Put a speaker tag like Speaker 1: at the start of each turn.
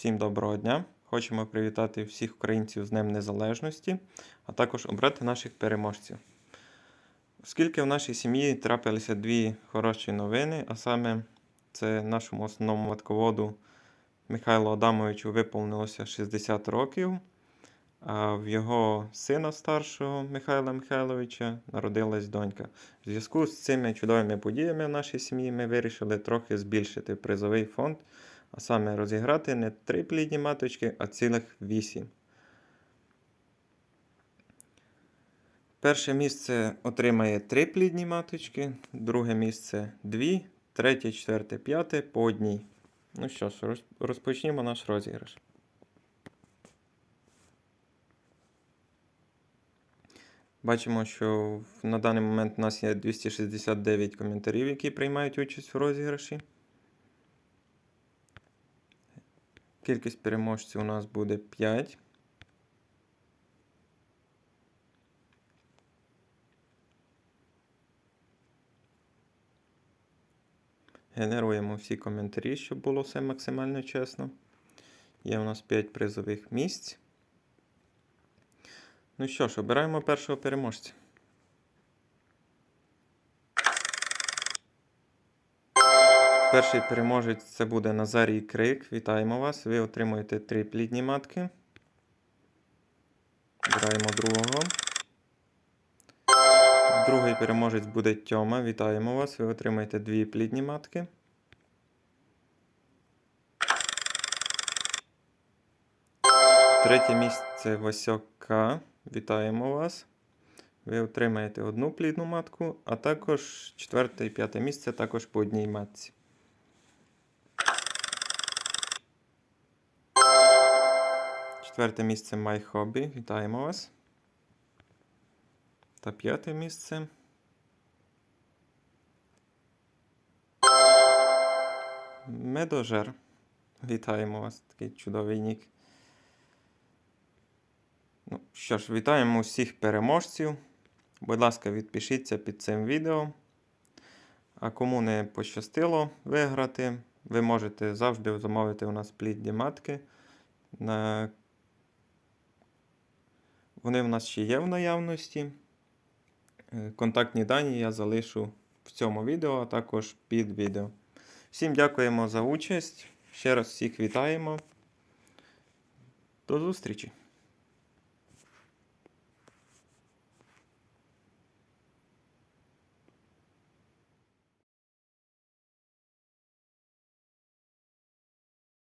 Speaker 1: Всім доброго дня! Хочемо привітати всіх українців з Днем Незалежності, а також обрати наших переможців. Оскільки в нашій сім'ї трапилися дві хороші новини, а саме це нашому основному матководу Михайлу Адамовичу виповнилося 60 років, а в його сина старшого Михайла Михайловича народилась донька. В зв'язку з цими чудовими подіями в нашій сім'ї ми вирішили трохи збільшити призовий фонд, а саме розіграти не три плідні маточки, а цілих вісім. Перше місце отримає три плідні маточки, друге місце дві, третє, четверте, п'яте по одній. Ну що ж, роз- розпочнімо наш розіграш. Бачимо, що на даний момент у нас є 269 коментарів, які приймають участь в розіграші. Кількість переможців у нас буде 5. Генеруємо всі коментарі, щоб було все максимально чесно. Є у нас 5 призових місць. Ну що ж, обираємо першого переможця. Перший переможець це буде Назарій Крик. Вітаємо вас. Ви отримуєте три плідні матки. Обираємо другого. Другий переможець буде Тьома. Вітаємо вас. Ви отримаєте дві плідні матки. Третє місце Васьок К. Вітаємо вас. Ви отримаєте одну плідну матку, а також четверте і п'яте місце також по одній матці. Четверте місце My. Вітаємо вас. Та п'яте місце. Медожер. Вітаємо вас. Такий чудовий нік. Ну, що ж, вітаємо усіх переможців. Будь ласка, відпишіться під цим відео. А кому не пощастило виграти, ви можете завжди замовити у нас плідні матки. На... Вони в нас ще є в наявності. Е, Контактні дані я залишу в цьому відео, а також під відео. Всім дякуємо за участь. Ще раз всіх вітаємо. До зустрічі!